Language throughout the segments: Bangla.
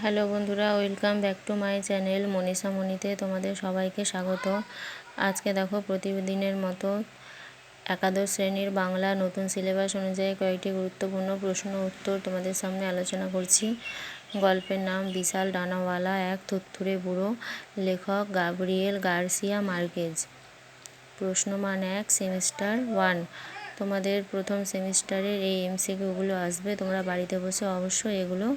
হ্যালো বন্ধুরা, welcome back to my channel Manisha মণিতে তোমাদের সবাইকে স্বাগত। আজকে দেখো প্রতিদিনের মতো একাদশ শ্রেণির বাংলা নতুন সিলেবাস অনুযায়ী কয়েকটি গুরুত্বপূর্ণ প্রশ্ন উত্তর তোমাদের সামনে আলোচনা করছি। গল্পের নাম বিশাল ডানাওয়ালা এক থুত্থুরে বুড়ো লেখক গাব্রিয়েল গার্সিয়া মার্কেজ। প্রশ্নমান এক, সেমিস্টার ওয়ান। তোমাদের প্রথম সেমিস্টারের এই এমসিকিউগুলো আসবে, তোমরা বাড়িতে বসে অবশ্যই এগুলো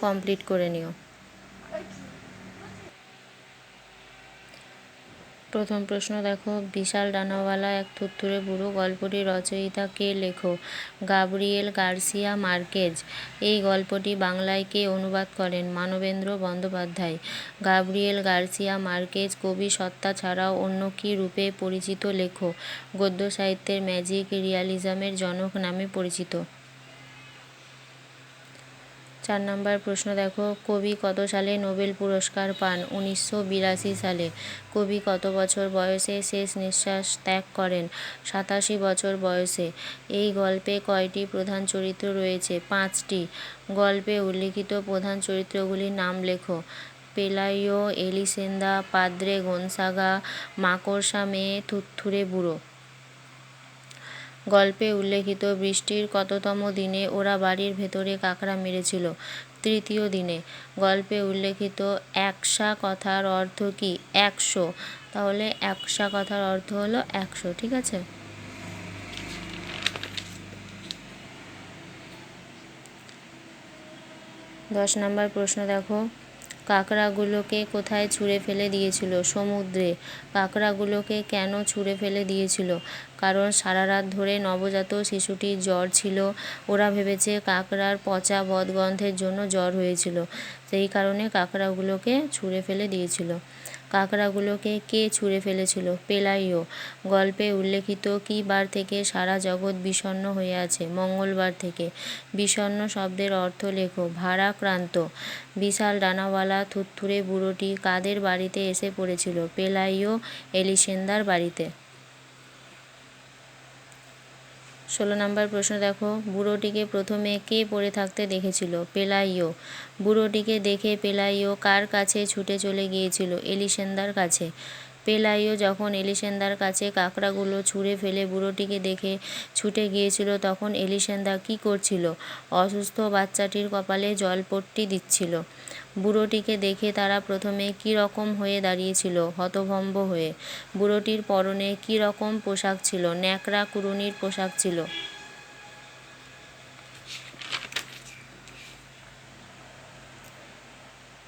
কমপ্লিট করে নিও। প্রথম প্রশ্ন দেখো, বিশাল ডানাওয়ালা এক থুত্তুরে বুড়ো গল্পটি রচয়িতা কে লেখো, গাব্রিয়েল গার্সিয়া মার্কেজ। এই গল্পটি বাংলায় কে অনুবাদ করেন? Manabendra Bandyopadhyay. Gabriel Garcia Marquez কবি, সত্তা ছাড়াও অন্য কী রূপে পরিচিত লেখো? গদ্য সাহিত্যের ম্যাজিক রিয়ালিজমের জনক নামে পরিচিত। চার নম্বর প্রশ্ন, দেখো, কবি কত সালে নোবেল পুরস্কার পান? উনিশশো বিরাশি সালে। কবি কত বছর বয়সে শেষ নিঃশ্বাস ত্যাগ করেন? সাতাশি বছর বয়সে। এই গল্পে কয়টি প্রধান চরিত্র রয়েছে? পাঁচটি। গল্পে উল্লিখিত প্রধান চরিত্রগুলির নাম লেখো। পেলাইও, এলিসেন্দা, পাদ্রে গনসাগা, মাকড়সা মেয়ে থুত্থুরে বুড়ো। গল্পে উল্লেখিত বৃষ্টির কততম দিনে ওরা বাড়ির ভেতরে কাঁকড়া মেরেছিল। তৃতীয় দিনে গল্পে উল্লেখিত একশা কথার অর্থ কি? একশো। তাহলে একশা কথার অর্থ হলো একশো, ঠিক আছে? দশ নম্বর প্রশ্ন দেখো। কাঁকড়াগুলোকে কোথায় ছুঁড়ে ফেলে দিয়েছিল? সমুদ্রে। কাঁকড়াগুলোকে কেন ছুঁড়ে ফেলে দিয়েছিল? কারণ সারা রাত ধরে নবজাত শিশুটির জ্বর ছিল। ওরা ভেবেছে কাঁকড়ার পচা বদগন্ধের জন্য জ্বর হয়েছিল। সেই কারণে কাঁকড়াগুলোকে ছুঁড়ে ফেলে দিয়েছিল। কাঁকড়াগুলোকে কে ছুঁড়ে ফেলেছিল? পেলাইও। গল্পে উল্লেখিত কী বার থেকে সারা জগৎ বিষণ্ন হয়ে আছে? মঙ্গলবার থেকে। বিষণ্ন শব্দের অর্থ লেখো, ভারাক্রান্ত। বিশাল ডানাওয়ালা থুত্থুরে বুড়োটি কাদের বাড়িতে এসে পড়েছিল? পেলাইও এলিসেন্দার বাড়িতে। ষোলো নম্বর প্রশ্ন, দেখো, বুড়োটিকে প্রথমে কে পড়ে থাকতে দেখেছিল? পেলাইও। বুড়োটিকে দেখে পেলাইও কার কাছে ছুটে চলে গিয়েছিল? এলিসেন্দার কাছে। পেলাইও যখন এলিসেন্দার কাছে কাঁকড়াগুলো ছুঁড়ে ফেলে বুড়োটিকে দেখে ছুটে গিয়েছিল, তখন এলিসেন্দা কী করছিল? অসুস্থ বাচ্চাটির কপালে জলপট্টি দিচ্ছিল। বুড়োটিকে দেখে তারা প্রথমে কী রকম হয়ে দাঁড়িয়েছিল, হতভম্ব হয়ে। বুড়োটির পরনে কী রকম পোশাক ছিল? ন্যাকড়া কুরুনির পোশাক ছিল।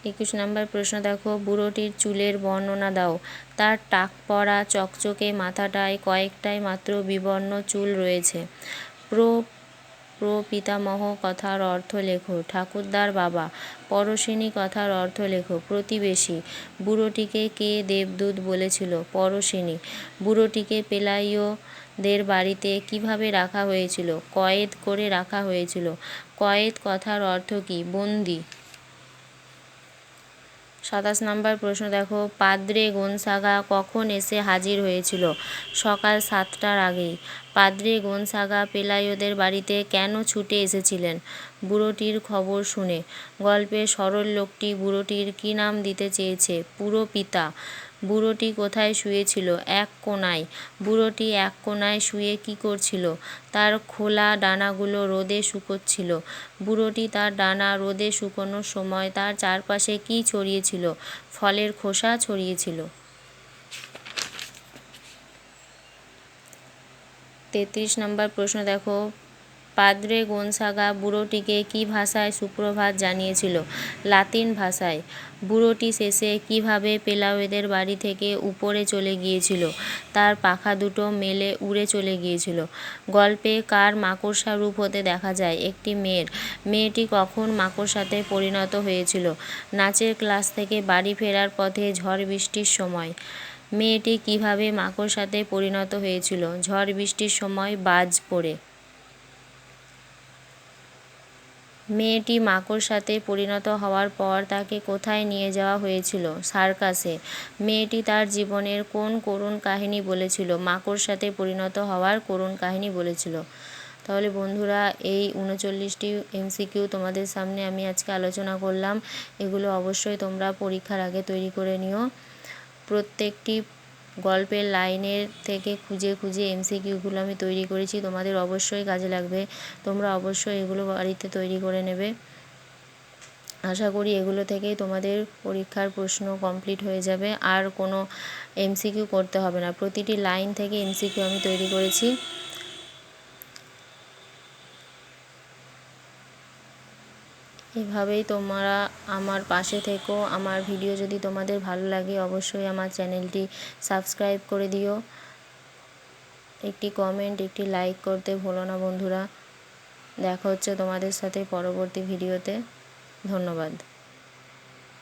একুশ নম্বর প্রশ্ন দেখো, বুড়োটির চুলের বর্ণনা দাও। তার টাক পড়া চকচকে মাথাটায় কয়েকটাই মাত্র বিবর্ণ চুল রয়েছে। প্রো, প্রপিতামহ কথার অর্থ লেখো, ঠাকুরদার বাবা। পরশিনী কথার অর্থ লেখো, প্রতিবেশী। বুড়োটিকে কে দেবদূত বলেছিল? পরশিনী। বুড়োটিকে পেলাইও দের বাড়িতে কীভাবে রাখা হয়েছিল? কয়েদ করে রাখা হয়েছিল। কয়েদ কথার অর্থ কী? বন্দি। সাতাশ নাম্বার প্রশ্ন, দেখো, পাদ্রে গোনসাগা কখন এসে হাজির হয়েছিল? সকাল সাতটার আগেই। পাদ্রে গোনসাগা পেলায়োদের বাড়িতে কেন ছুটে এসেছিলেন? বুড়োটির খবর শুনে। গল্পে সরল লোকটি বুড়োটির কী নাম দিতে চেয়েছে? পুরো পিতা। বুড়োটি কোথায় শুয়েছিল? এক কোনায় বুড়োটি এক কোনায় শুয়ে কি করছিল? তার খোলা ডানাগুলো রোদে শুকোচ্ছিল। বুড়োটি তার ডানা রোদে শুকোনোর সময় তার চারপাশে কি ছড়িয়েছিল? ফলের খোসা ছড়িয়েছিল। তেত্রিশ নম্বর প্রশ্ন দেখো। পাদ্রে গোনসাগা বুড়োটিকে কী ভাষায় সুপ্রভাত জানিয়েছিল? লাতিন ভাষায়। বুড়োটি শেষে কীভাবে পেলাওয়েদের বাড়ি থেকে উপরে চলে গিয়েছিল? তার পাখা দুটো মেলে উড়ে চলে গিয়েছিল। গল্পে কার মাকড়সা রূপ হতে দেখা যায়? একটি মেয়ের। মেয়েটি কখন মাকড়সাতে পরিণত হয়েছিল? নাচের ক্লাস থেকে বাড়ি ফেরার পথে ঝড় বৃষ্টির সময়। মেয়েটি কীভাবে মাকড়সাতে পরিণত হয়েছিল? ঝড় বৃষ্টির সময় বাজ পড়ে। মেয়েটি মাকড়সাতে পরিণত হওয়ার পর তাকে কোথায় নিয়ে যাওয়া হয়েছিল? সার্কাসে। মেয়েটি তার জীবনের কোন করুণ কাহিনী বলেছিল? মাকড়সাতে পরিণত হওয়ার করুণ কাহিনী বলেছিল। তাহলে বন্ধুরা, এই উনচল্লিশটি এমসিকিউ তোমাদের সামনে আমি আজকে আলোচনা করলাম। এগুলো অবশ্যই তোমরা পরীক্ষার আগে তৈরি করে নিও। প্রত্যেকটি গল্পের লাইনের থেকে খুঁজে খুঁজে এমসিকিউগুলো আমি তৈরি করেছি। তোমাদের অবশ্যই কাজে লাগবে। তোমরা অবশ্যই এগুলো বাড়িতে তৈরি করে নেবে। আশা করি এগুলো থেকেই তোমাদের পরীক্ষার প্রশ্ন কমপ্লিট হয়ে যাবে। আর কোনো এমসিকিউ করতে হবে না। প্রতিটি লাইন থেকে এমসিকিউ আমি তৈরি করেছি। এভাবেই তোমরা আমার পাশে থেকো। আমার ভিডিও যদি তোমাদের ভালো লাগে, অবশ্যই আমার চ্যানেলটি সাবস্ক্রাইব করে দিও। একটি কমেন্ট, একটি লাইক করতে ভুলো না বন্ধুরা। দেখা হচ্ছে তোমাদের সাথে পরবর্তী ভিডিওতে। ধন্যবাদ।